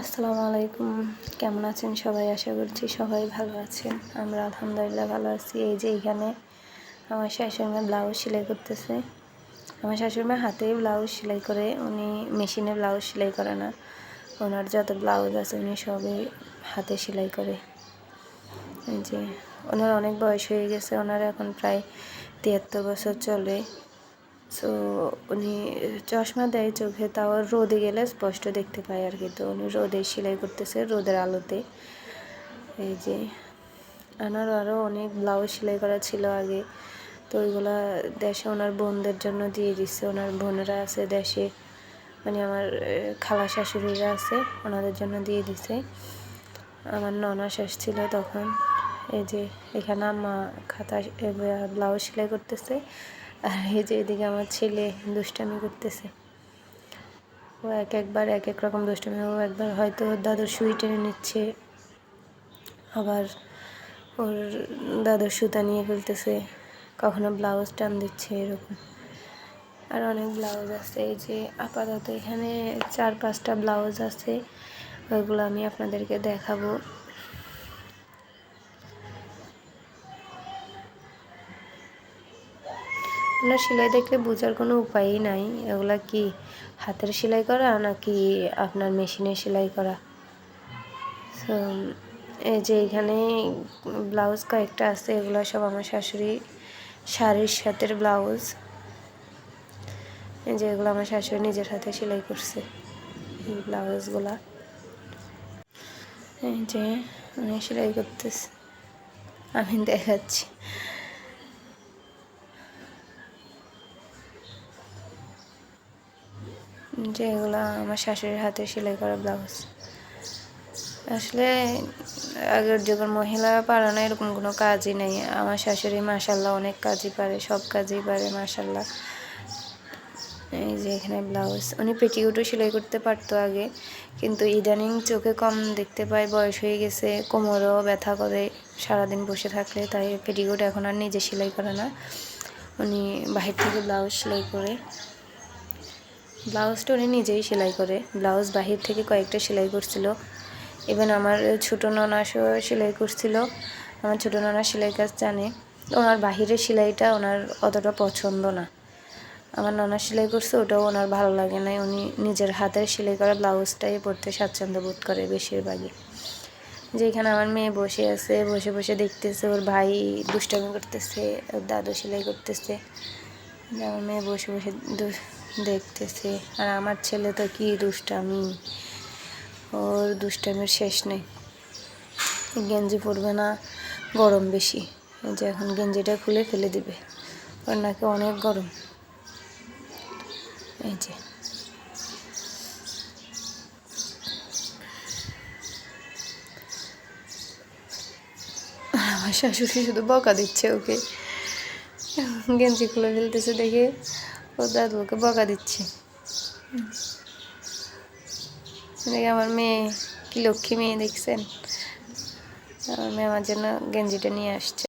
আসসালামু আলাইকুম। কেমন আছেন সবাই? আশা করছি সবাই ভালো আছেন। আমরা আলহামদুলিল্লাহ ভালো আছি। এই যে এখানে আমার শাশুড়ি মা ব্লাউজ সেলাই করতেছে। আমার শাশুড়ি মা হাতেই ব্লাউজ সেলাই করে, উনি মেশিনে ব্লাউজ সেলাই করে না। ওনার যত ব্লাউজ আছে, উনি সবই হাতে সেলাই করে। যে, ওনার অনেক বয়স হয়ে গেছে। ওনার এখন প্রায় তিয়াত্তর বছর চলে। সো উনি চশমা দেয় চোখে, তাও রোদে গেলে স্পষ্ট দেখতে পায় আর কি। তো উনি রোদে সেলাই করতেছে, রোদের আলোতে। এই যে ওনার আরও অনেক ব্লাউজ সেলাই করা ছিল আগে। তো ওইগুলা দেশে ওনার বোনদের জন্য দিয়ে দিচ্ছে ওনার বোনেরা আছে দেশে। মানে আমার খালা শাশুড়িরা আছে, ওনাদের জন্য দিয়ে দিছে। আমার ননা শেষ ছিল তখন, এই যে, এখানে মা খাতা ব্লাউজ সেলাই করতেছে। আর এই যে এদিকে আমার ছেলে দুষ্টামি করতেছে। ও এক একবার, এক এক রকম দুষ্টামি। ও একবার হয়তো দাদুর সুই টেনে নিচ্ছে। আবার ওর দাদুর সুতা নিয়ে ফেলতেছে। কখনো ব্লাউজ টান দিচ্ছে এরকম। আর অনেক ব্লাউজ আছে। এই যে আপাতত এখানে চার পাঁচটা ব্লাউজ আছে। ওইগুলো আমি আপনাদেরকে দেখাবো। এগুলো সেলাই দেখলে বোঝার কোনো উপায়ই নাই। এগুলা কি হাতের সেলাই করা নাকি আপনার মেশিনে সেলাই করা? সো এই যে এখানে ব্লাউজ কয়েকটা আছে, এগুলো সব আমার শাশুড়ি শাড়ির সাথে ব্লাউজ। এই যে এগুলো আমার শাশুড়ি নিজের হাতে সেলাই করছে, এই ব্লাউজগুলা। এই যে আমি সেলাই করতেছি, আমি দেখাচ্ছি। যে এগুলো আমার শাশুড়ির হাতে সেলাই করা ব্লাউজ আসলে আগের যুগের মহিলা পারে না এরকম কোনো কাজই নেই। আমার শাশুড়ি মাসাল্লাহ অনেক কাজই পারে, সব কাজই পারে মাসাল্লাহ এই যে এখানে ব্লাউজ উনি পেটিকুটও সেলাই করতে পারতো আগে, কিন্তু ইদানিং চোখে কম দেখতে পায়, বয়স হয়ে গেছে, কোমরও ব্যথা করে, সারাদিন বসে থাকলে তাই পেটিকুট এখন আর নিজে সেলাই করে না। উনি বাহির থেকে ব্লাউজ সেলাই করে ব্লাউজটা উনি নিজেই সেলাই করে। ব্লাউজ বাহির থেকে কয়েকটা সেলাই করছিল। ইভেন আমার ছোটো ননাসও সেলাই করছিল। আমার ছোটো ননা সেলাই কাজ জানে। ওনার বাহিরের সেলাইটা ওনার অতটা পছন্দ না। আমার ননা সেলাই করছে, ওটাও ওনার ভালো লাগে না উনি নিজের হাতের সেলাই করা ব্লাউজটাই পরতে স্বাচ্ছন্দ্য বোধ করে বেশিরভাগই। যেখানে আমার মেয়ে বসে আছে, বসে বসে দেখতেছে, ওর ভাই দুষ্টামি করতেছে, ওর দাদু সেলাই করতেছে। আমার মেয়ে বসে বসে দেখতেছে। আর আমার ছেলে তো কি দুষ্টামি। ওর দুষ্টামির শেষ নেই। গেঞ্জি পরবে না, গরম বেশি। যে এখন গেঞ্জিটা খুলে ফেলে দিবে। ওর নাকি অনেক গরম। এই যে। আমার শাশুড়ি শুধু বকা দিচ্ছে ওকে। গেঞ্জি খুলে ফেলতেছে দেখে। ও দাদুকে বকা দিচ্ছে। আমার মেয়ে, কি লক্ষ্মী মেয়ে দেখছেন? আমার মেয়ে আমার জন্য গেঞ্জিটা নিয়ে আসছে।